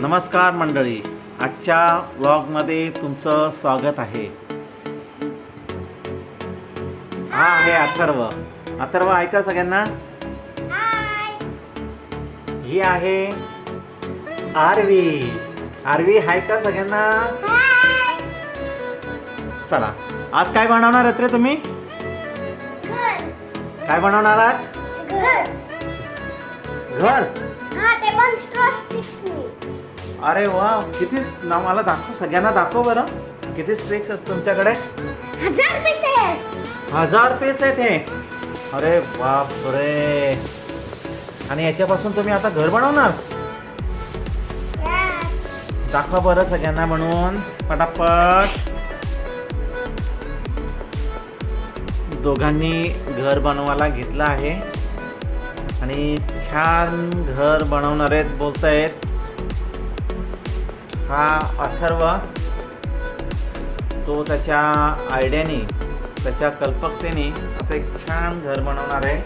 नमस्कार मंडळी. आजच्या व्लॉगमध्ये तुमचं स्वागत आहे. हा आहे अथर्व. अथर्व ऐका सगळ्यांना. ही आहे आरवी. आरवी हाय का सगळ्यांना? चला. आज काय बनवणार आहेत रे तुम्ही? काय बनवणार आहात घर. अरे वा किती ना मला दाखव सगळ्यांना दाखव बरं. किती स्ट्रिक्स असतात तुमच्याकडे? हजार पीस आहेत. हे. अरे बाप रे आणि याच्यापासून तुम्ही आता घर बनवणार? दाखवा बरं सगळ्यांना म्हणून. पटापट. दोघांनी घर बनवायला घेतलं आहे. आणि छान घर बनवणार आहेत बोलतायत. हा अथर्व तो त्याच्या आयडियाने त्याच्या कल्पकतेने आता एक छान घर बनवणार आहे.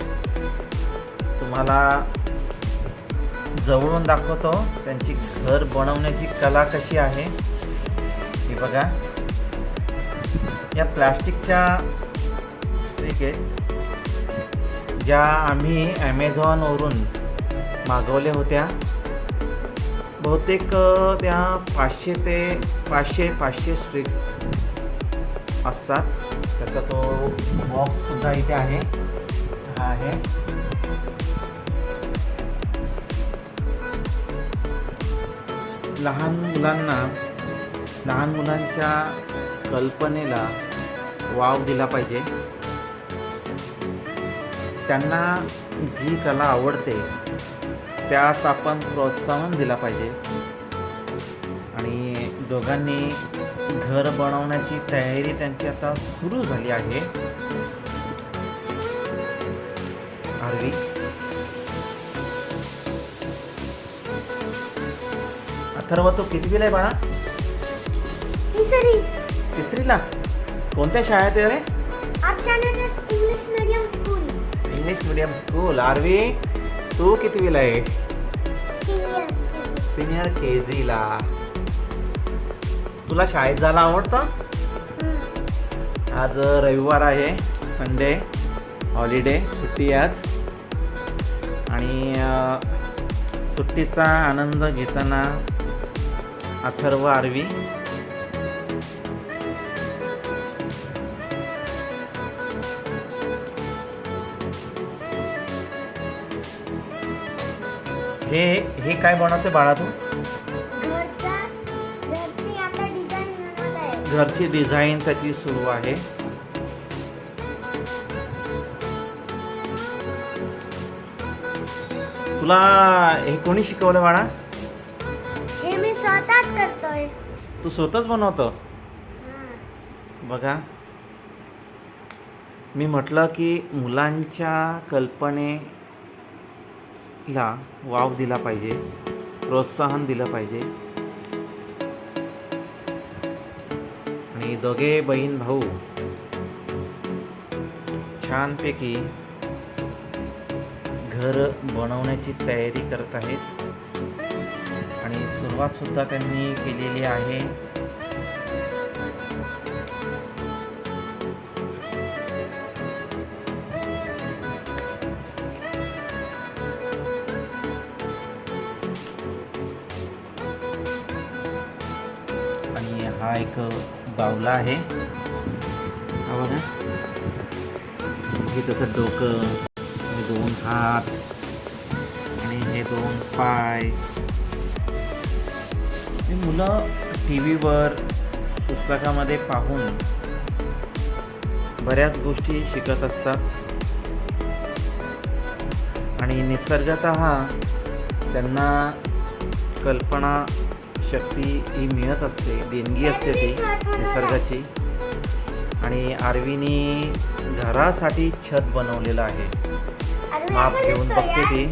तुम्हाला जवळून दाखवतो त्यांची घर बनवण्याची कला कशी आहे. हे बघा. या प्लास्टिकच्या स्टिक आहेत. ज्या आम्ही ॲमेझॉनवरून मागवल्या होत्या. बहुतेक त्या पाचशे ते पाचशे पाचशे स्ट्रिक्स असतात. त्याचा तो बॉक्ससुद्धा इथे आहे. हा आहे. लहान मुलांना लहान मुलांच्या कल्पनेला वाव दिला पाहिजे. त्यांना जी कला आवडते त्यास आपण प्रोत्साहन दिला पाहिजे. आणि दोघांनी घर बनवण्याची तयारी त्यांची आता सुरू झाली आहे. आरवी. अथर्व तो कितवीला आहे बाळा? तिसरीला? कोणत्या शाळेत आहे रे? English medium school English medium school Aarvi. तू कितवीला आहे? सिनियर सिनियर के जीला तुला शाळेत जायला आवडतं? आज रविवार आहे संडे हॉलिडे सुट्टी आज. आणि सुट्टीचा आनंद घेताना अथर्व आरवी. हे हे काय बनवते बाळा तू? घरचा डिझाईन त्याची सुरू आहे. तुला हे कोणी शिकवलं बाळा? हे मी स्वतःच करतोय. तू स्वतःच बनवतो? बघा. मी म्हटलं की मुलांच्या ला वाव दिला पाहिजे प्रोत्साहन दिलं पाहिजे. आणि दोघे बहीण भाऊ छानपैकी घर बनवण्याची तयारी करत आहेत. आणि सुरुवातसुद्धा त्यांनी केलेली आहे. हा एक बावला आहे. हा बघा. हे त्याचं डोकं हे दोन हात आणि हे दोन पाय. मुलं टी व्हीवर पुस्तकामध्ये पाहून बऱ्याच गोष्टी शिकत असतात. आणि निसर्गत त्यांना कल्पना शक्ती ही मिळत असते देणगी असते ती निसर्गाची. आणि आरवीनी घरासाठी छत बनवलेलं आहे. माप घेऊन बघते. ती.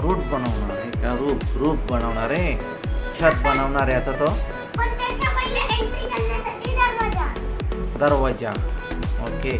रूट बनवणार आहे का? रूप रूप बनवणार आहे. छत बनवणार आहे आता तो. दरवाजा ओके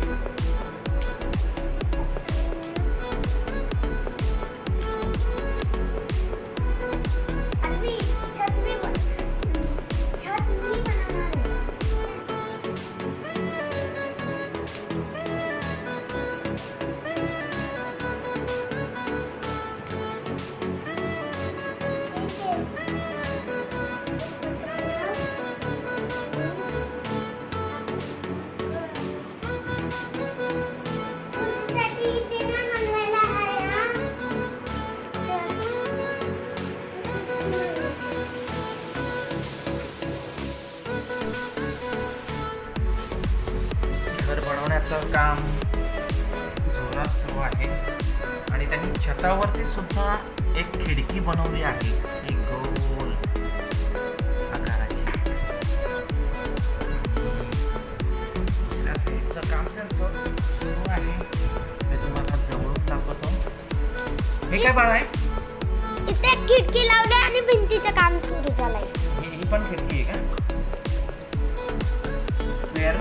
काम जोरात सुरू आहे. आणि त्यांनी छतावरती सुद्धा एक खिडकी बनवली आहे. एक गोल आकाराची. दुसऱ्या साईडचं काम त्यांचं सुरू आहे. ते तुम्हाला जवळून दाखवतो. हे काय बाळ आहे? इथे खिडकी लावली आणि भिंतीचं काम सुरू झालंय. ही पण खिडकी आहे का? स्क्वेअर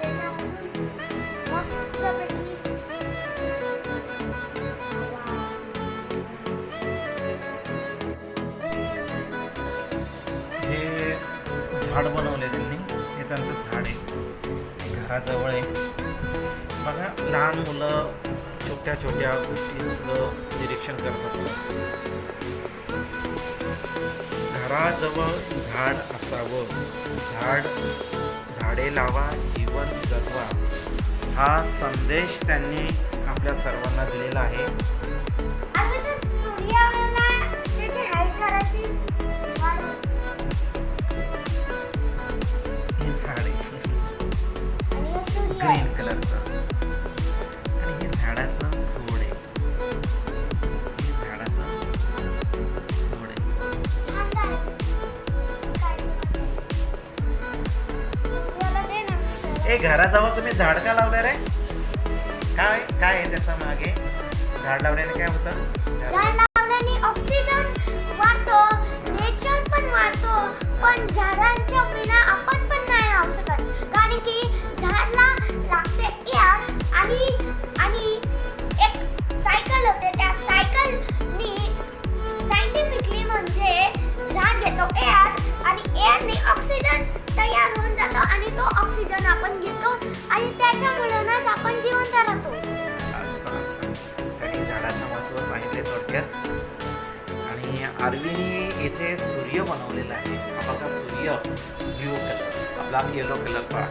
त्याच्यामधून मस्तपैकी हे झाड बनवले त्यांनी. हे त्यांचं झाड आहे. घराजवळ आहे. बघा लहान मुलं छोट्या छोट्या गोष्टींचं निरीक्षण करत असतात घराजवळ झाड असावं. झाड झाडे लावा जीवन जगवा. हा संदेश त्यांनी आपल्या सर्वांना दिलेला आहे. हे झाड. ग्रीन कलरचं. घराजवळ तुम्ही झाड का लावलं रे? काय काय आहे त्याच्यामागे? झाड लावल्याने काय होतं? झाड ऑक्सिजन वाढतो नेचर पण वाढतो पण झाडांच्या विना आपण पण नाही राहू शकत. कारण की झाडला लागते एअर आणि आणि एक सायकल होते. त्या सायकलनी सायंटिफिकली म्हणजे झाड घेतो एअर आणि एअरने ऑक्सिजन तयार होऊन जातो आणि तो ऑक्सिजन आपण घेतो आणि त्याच्यामुळेच आपण जिवंत राहतो. आणि झाडाचं महत्त्व सांगितले थोडक्यात. आणि आरवीने इथे सूर्य बनवलेला आहे. हा बघा सूर्य ब्ल्यू कलर. आपला येलो कलरचा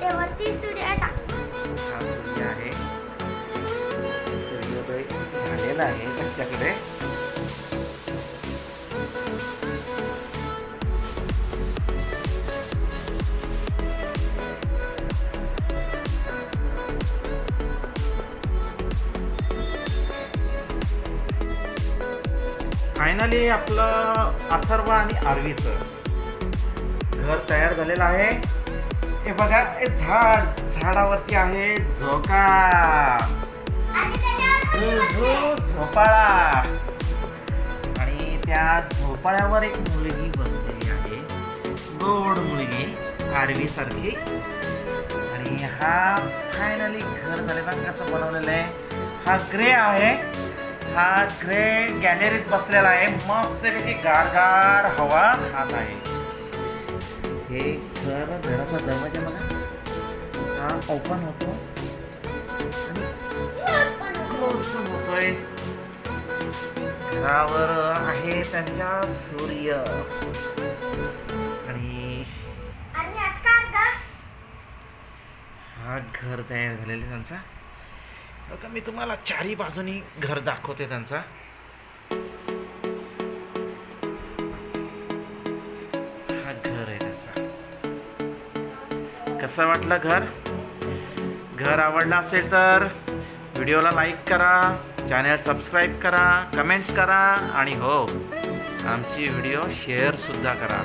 ते वरती सूर्य टाक हा सूर्य आहे. सूर्योदय झालेला आहे. त्यांच्याकडे फायनली आपलं अथर्व आणि आरवीचं. घर तयार झालेलं आहे. हे बघा हे झाड झाडावरती आहे झोका. झोपाळा. आणि त्या झोपाळ्यावर एक मुलगी बसलेली आहे. गोड मुलगी आरवी सारखी. आणि हा फायनली घर झालेला कसं बनवलेलं आहे? हा ग्रे आहे. हा ग्रे गॅलरीत बसलेला आहे. मस्तपैकी गार गार हवा खात आहे. हे घर घराचा दरवाजा बघा. हा ओपन होतो. क्लोज पण होतोय. घरावर आहे त्यांच्या सूर्य. आणि? हा घर तयार झालेला त्यांचा. का मी तुम्हाला चारी बाजूनी घर दाखवते त्यांचा. हा घर आहे त्यांचा. कसं वाटलं घर? घर आवडला असेल तर व्हिडिओला लाईक करा चॅनल सबस्क्राईब करा कमेंट्स करा आणि हो आमची व्हिडिओ शेअरसुद्धा करा.